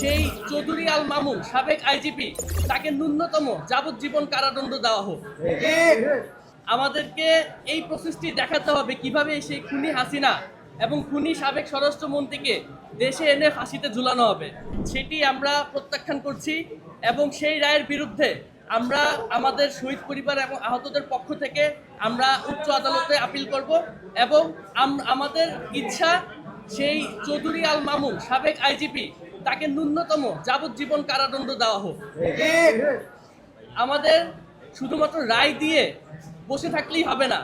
সেই চৌধুরী আল মামুন, সাবেক আইজিপি, তাকে ন্যূনতম যাবজ্জীবন কারাদণ্ড দেওয়া হোক। আমাদেরকে এই প্রসেসটি দেখাতে হবে কীভাবে সেই খুনি হাসিনা এবং খুনি সাবেক স্বরাষ্ট্রমন্ত্রীকে দেশে এনে ফাঁসিতে ঝুলানো হবে। সেটি আমরা প্রত্যাখ্যান করছি এবং সেই রায়ের বিরুদ্ধে আমরা আমাদের শহীদ পরিবার এবং আহতদের পক্ষ থেকে আমরা উচ্চ আদালতে আপিল করব এবং আমাদের ইচ্ছা সেই চৌধুরী আল মামুন, সাবেক আইজিপি তাকে ন্যূনতম যাবজ্জীবন কারাদণ্ড দেওয়া হোক। আমাদের শুধুমাত্র রায় দিয়ে বসে থাকলেই হবে না।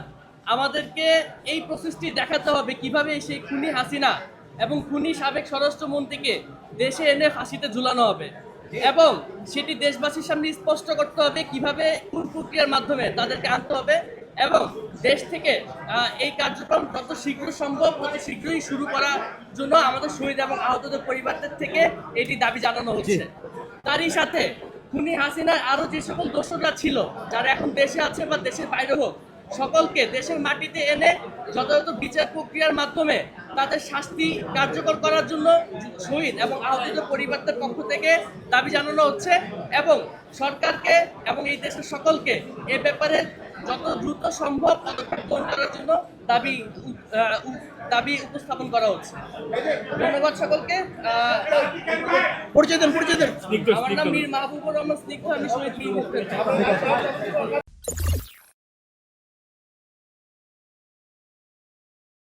আমাদেরকে এই প্রসেসটি দেখাতে হবে কীভাবে সেই খুনি হাসিনা এবং খুনি সাবেক স্বরাষ্ট্রমন্ত্রীকে দেশে এনে ফাঁসিতে ঝুলানো হবে এবং সেটি দেশবাসীর সামনে স্পষ্ট করতে হবে কীভাবে কোন প্রক্রিয়ার মাধ্যমে তাদেরকে আনতে হবে। এবং দেশ থেকে এই কার্যক্রম যত শীঘ্র সম্ভব অত শীঘ্রই শুরু করার জন্য আমাদের শহীদ এবং আহতদের পরিবারদের থেকে এটি দাবি জানানো হচ্ছে। তারই সাথে খুনি হাসিনার আরও যে সকল দোষরা ছিল যারা এখন দেশে আছে বা দেশের বাইরে হোক সকলকে দেশের মাটিতে এনে যথাযথ বিচার প্রক্রিয়ার মাধ্যমে তাদের শাস্তি কার্যকর করার জন্য শহীদ এবং আহতদের পরিবারদের পক্ষ থেকে দাবি জানানো হচ্ছে এবং সরকারকে এবং এই দেশের সকলকে এ ব্যাপারে যত দ্রুত সম্ভব পদক্ষেপ গ্রহণ করার জন্য দাবি দাবি উপস্থাপন করা হচ্ছে। ধন্যবাদ সকলকে। আহ, পরিচয় দেন পরিচয় দেন। আমার নাম মীর মাহবুবুর রহমান স্নিগ্ধ আমি মুক্তিযোদ্ধা।